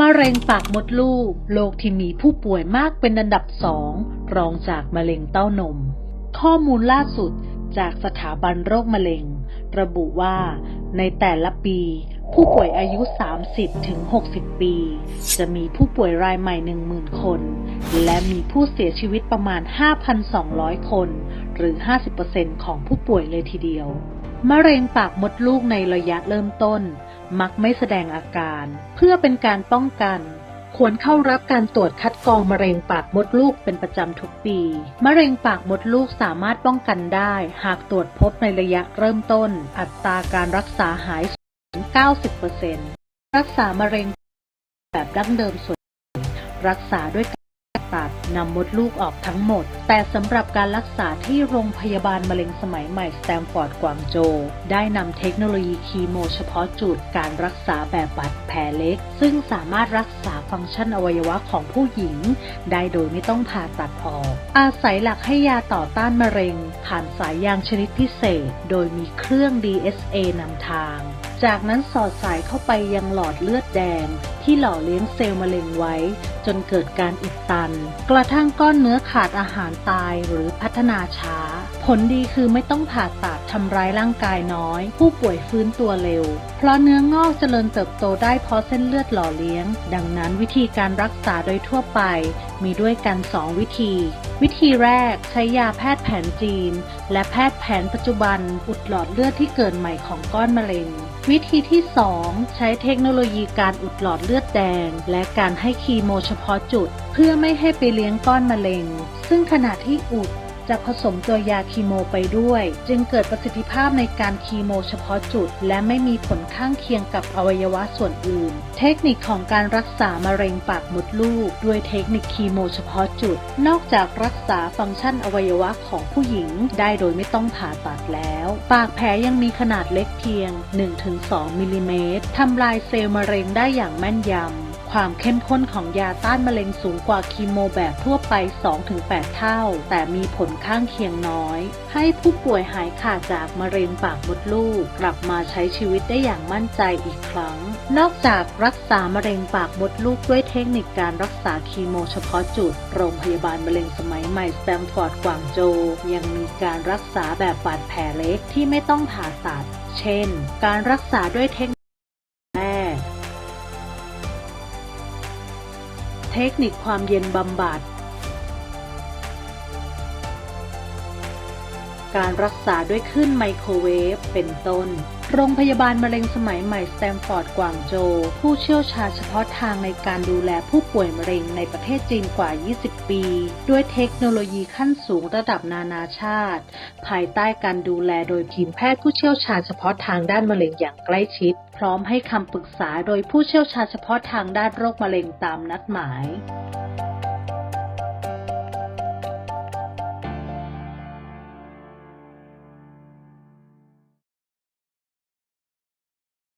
มะเร็งปากมดลูก โรคที่มีผู้ป่วยมากเป็นอันดับสองรองจากมะเร็งเต้านม ข้อมูลล่าสุดจากสถาบันโรคมะเร็ง ระบุว่าในแต่ละปี ผู้ป่วยอายุ 30 ถึง 60 ปี จะมีผู้ป่วยรายใหม่ 10,000 คน และมีผู้เสียชีวิตประมาณ 5,200 คน หรือ 50%ของผู้ป่วยเลยทีเดียว มะเร็งปากมดลูกในระยะเริ่มต้น มักไม่แสดงอาการ เพื่อเป็นการป้องกัน ควรเข้ารับการตรวจคัดกรองมะเร็งปากมดลูกเป็นประจำทุกปี มะเร็งปากมดลูกสามารถป้องกันได้ หากตรวจพบในระยะเริ่มต้น อัตราการรักษาหายสูง 90%รักษามะเร็งแบบดั้งเดิมส่วนใหญ่รักษาด้วย ตัดนำมดลูกออกทั้งหมด แต่สำหรับการรักษาที่โรงพยาบาลมะเร็งสมัยใหม่สแตมฟอร์ดกวางโจ ได้นำเทคโนโลยีคีโมเฉพาะจุดการรักษาแบบบาดแผลเล็ก ซึ่งสามารถรักษาฟังก์ชันอวัยวะของผู้หญิง ได้โดยไม่ต้องผ่าตัดออก อาศัยหลักให้ยาต่อต้านมะเร็ง ผ่านสายยางชนิดพิเศษ โดยมีเครื่อง DSA นำทาง จากนั้นสอดสายเข้าไปยังหลอดเลือดแดง ที่หล่อเลี้ยงเซลล์มะเร็งไว้ จนเกิดการอุดตัน กระทั่งก้อนเนื้อขาดอาหารตายหรือพัฒนาช้า ผลดีคือไม่ต้องผ่าตัดทำร้ายร่างกายน้อย ผู้ป่วยฟื้นตัวเร็ว เพราะเนื้องอกเจริญเติบโตได้เพราะเส้นเลือดหล่อเลี้ยง ดังนั้นวิธีการรักษาโดยทั่วไป มีด้วยกัน 2 วิธี วิธีแรกใช้ยาแพทย์แผนจีน และแพทย์แผนปัจจุบันอุดหลอดเลือดที่เกิดใหม่ของก้อนมะเร็ง วิธีที่ 2 ใช้เทคโนโลยีการอุดหลอดเลือดแดง และการให้คีโมเฉพาะจุด เพื่อไม่ให้ไปเลี้ยงก้อนมะเร็ง ซึ่งขณะที่อุด จะผสมตัวยาคีโมไปด้วย จึงเกิดประสิทธิภาพในการคีโมเฉพาะจุด และไม่มีผลข้างเคียงกับอวัยวะส่วนอื่น เทคนิคของการรักษามะเร็งปากมดลูก ด้วยเทคนิคคีโมเฉพาะจุด นอกจากรักษาฟังก์ชันอวัยวะของผู้หญิง ได้โดยไม่ต้องผ่าตัดแล้ว ปากแผลยังมีขนาดเล็กเพียง 1-2มิลลิเมตรทำลายเซลล์มะเร็งได้อย่างแม่นยำ ความเข้มข้นของยาต้านมะเร็งสูงกว่าคีโมแบบทั่วไป 2-8 เท่า แต่มีผลข้างเคียงน้อย ให้ผู้ป่วยหายขาดจากมะเร็งปากมดลูก กลับมาใช้ชีวิตได้อย่างมั่นใจอีกครั้ง นอกจากรักษามะเร็งปากมดลูกด้วยเทคนิคการรักษาคีโมเฉพาะจุด โรงพยาบาลมะเร็งสมัยใหม่สแตมฟอร์ดกวางโจ ยังมีการรักษาแบบบาดแผลเล็กที่ไม่ต้องผ่าตัด เช่น การรักษาด้วยเทค เทคนิคความเย็นบำบัด การรักษาด้วยคลื่นไมโครเวฟเป็นต้น โรงพยาบาลมะเร็งสมัยใหม่สแตมฟอร์ดกวางโจ ผู้เชี่ยวชาญเฉพาะทางในการดูแลผู้ป่วยมะเร็งในประเทศจีนกว่า 20 ปี ด้วยเทคโนโลยีขั้นสูงระดับนานาชาติ ภายใต้การดูแลโดยทีมแพทย์ผู้เชี่ยวชาญเฉพาะทางด้านมะเร็งอย่างใกล้ชิด พร้อมให้คำปรึกษาโดยผู้เชี่ยวชาญเฉพาะทางด้านโรคมะเร็งตามนัดหมาย